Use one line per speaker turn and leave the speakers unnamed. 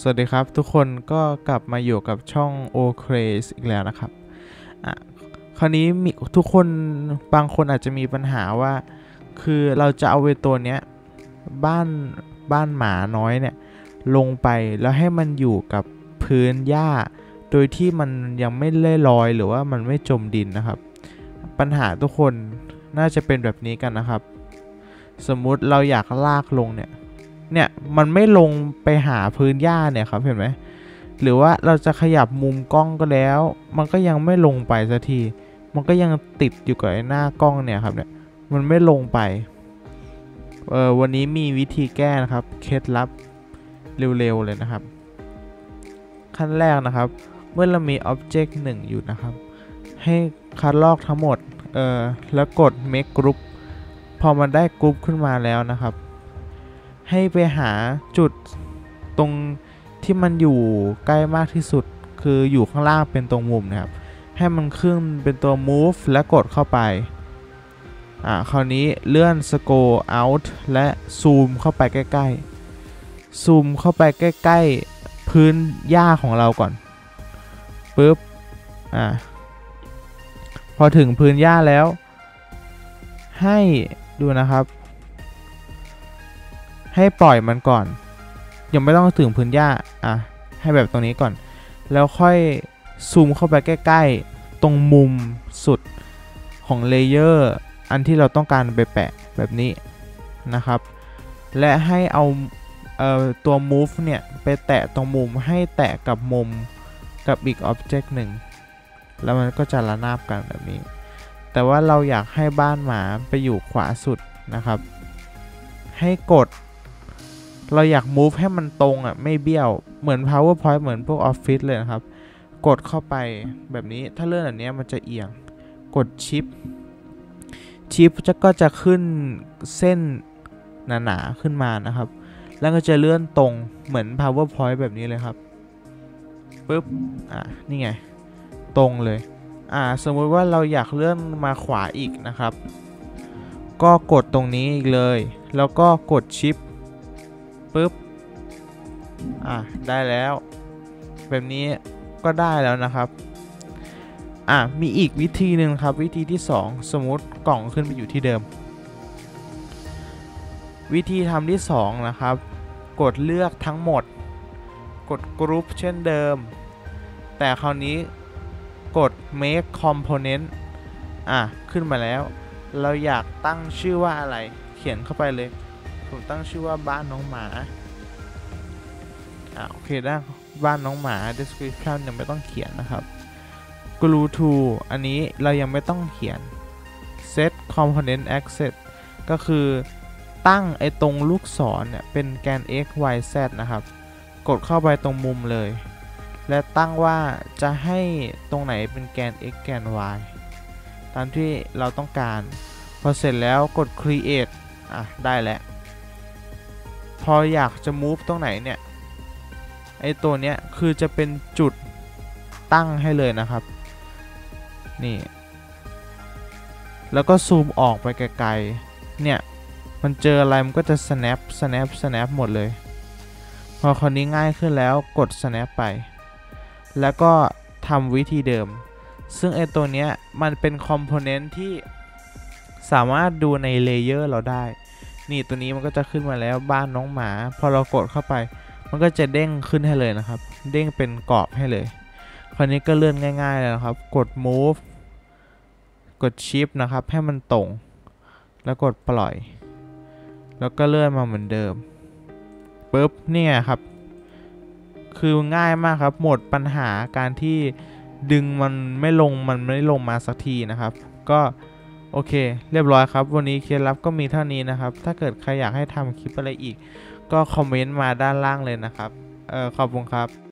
สวัสดีครับทุกคนก็กลับมาอยู่กับช่อง o c r a z อีกแล้วนะครับอะคราวนี้มีทุกคนบางคนอาจจะมีปัญหาว่า คือเราจะเอาเวตัวเนี้ยบ้านบ้านหมาน้อยเนี่ยลงไปแล้วให้มันอยู่กับพื้นหญ้า โดยที่มันยังไม่เล่ลอยหรือว่ามันไม่จมดินนะครับ ปัญหาทุกคนน่าจะเป็นแบบนี้กันนะครับ สมมุติเราอยากลากลงเนี่ย เนี่ยมันไม่ลงไปหาพื้นหญ้าเนี่ยครับเห็นไหมหรือว่าเราจะขยับมุมกล้องก็แล้ว มันก็ยังไม่ลงไปสักที มันก็ยังติดอยู่กับไอ้หน้ากล้องเนี่ยครับเนี่ยมันไม่ลงไปเออวันนี้มีวิธีแก้นะครับเคล็ดลับเร็วๆเลยนะครับ ขั้นแรกนะครับ เมื่อเรามี Object 1อยู่นะครับ ให้คัดลอกทั้งหมดเออแล้วกด make group พอมันได้กรุ๊ปขึ้นมาแล้วนะครับ ให้ไปหาจุดตรงที่มันอยู่ใกล้มากที่สุด คืออยู่ข้างล่างเป็นตรงมุมนะครับ ให้มันขึ้นเป็นตัว move และกดเข้าไป อ่า คราวนี้เลื่อน scroll out และซูมเข้าไปใกล้ๆ ซูมเข้าไปใกล้ๆ พื้นหญ้าของเราก่อนปึ๊บ อ่า พอถึงพื้นหญ้าแล้ว ให้ดูนะครับ ให้ปล่อยมันก่อน ยังไม่ต้องถึงพื้นหญ้าอะให้แบบตรงนี้ก่อน แล้วค่อยซูมเข้าไปใกล้ ๆ ตรงมุมสุดของเลเยอร์อันที่เราต้องการไปแปะแบบนี้นะครับ และให้เอาเอ่อตัว move เนี่ย ไปแตะตรงมุมให้แตะกับมุมกับอีก object หนึ่ง แล้วมันก็จะระนาบกันแบบนี้ แต่ว่าเราอยากให้บ้านหมาไปอยู่ขวาสุดนะครับ ให้กด เราอยาก move ให้มันตรงอะ ไม่เบี้ยว เหมือน powerpoint เหมือนพวก office เลยนะครับ กดเข้าไปแบบนี้ ถ้าเลื่อนแบบนี้มันจะเอียง กดชิป ชิปจะก็จะขึ้นเส้นหนาๆขึ้นมานะครับ แล้วก็จะเลื่อนตรงเหมือน powerpoint แบบนี้เลยครับปึ๊บ อะ นี่ไง ตรงเลย อ่า สมมุติว่าเราอยากเลื่อนมาขวาอีกนะครับ ก็กดตรงนี้อีกเลย แล้วก็กดชิป ปึ๊บ อะ ได้แล้ว แบบนี้ก็ได้แล้วนะครับ อะ มีอีกวิธีหนึ่งครับ วิธีที่ 2 สมมติกล่องขึ้นไปอยู่ที่เดิม วิธีทำที่ 2 นะครับ กดเลือกทั้งหมด กดกรุ๊ปเช่นเดิม แต่คราวนี้กด make component อะ ขึ้นมาแล้ว เราอยากตั้งชื่อว่าอะไร เขียนเข้าไปเลย ผมตั้งชื่อว่าบ้านน้องหมาอะโอเคได้บ้านน้องหมา description ยังไม่ต้องเขียนนะครับ glue to อันนี้เรายังไม่ต้องเขียน set component access ก็คือตั้งไอ้ตรงลูกศรเนี่ยเป็นแกน x y z นะครับ กดเข้าไปตรงมุมเลย และตั้งว่าจะให้ตรงไหนเป็นแกน x แกน y ตามที่เราต้องการ พอเสร็จแล้วกด create อะ ได้แล้ว พออยากจะ move ตรงไหนเนี่ย ไอตัวเนี้ยคือจะเป็นจุดตั้งให้เลยนะครับ นี่ แล้วก็ซูมออกไปไกลๆ เนี่ย มันเจออะไรมันก็จะ snap snap snap หมดเลย พอคราวนี้ง่ายขึ้นแล้วกด snap ไป แล้วก็ทำวิธีเดิม ซึ่งไอตัวเนี้ยมันเป็นคอมโพเนนต์ที่สามารถดูในเลเยอร์เราได้ นี่ตัวนี้มันก็จะขึ้นมาแล้วบ้านน้องหมา พอเรากดเข้าไป มันก็จะเด้งขึ้นให้เลยนะครับ เด้งเป็นกรอบให้เลย คราวนี้ก็เลื่อนง่ายๆเลยนะครับ กด move กด shift นะครับ ให้มันตรง แล้วกดปล่อย แล้วก็เลื่อนมาเหมือนเดิมปุ๊บเนี่ยครับ คือง่ายมากครับ หมดปัญหาการที่ดึงมันไม่ลงมันไม่ลงมาสักทีนะครับ ก็ โอเค เรียบร้อยครับ วันนี้เคล็ดลับก็มีเท่านี้นะครับ ถ้าเกิดใครอยากให้ทำคลิปอะไรอีก ก็คอมเมนต์มาด้านล่างเลยนะครับ เออขอบคุณครับ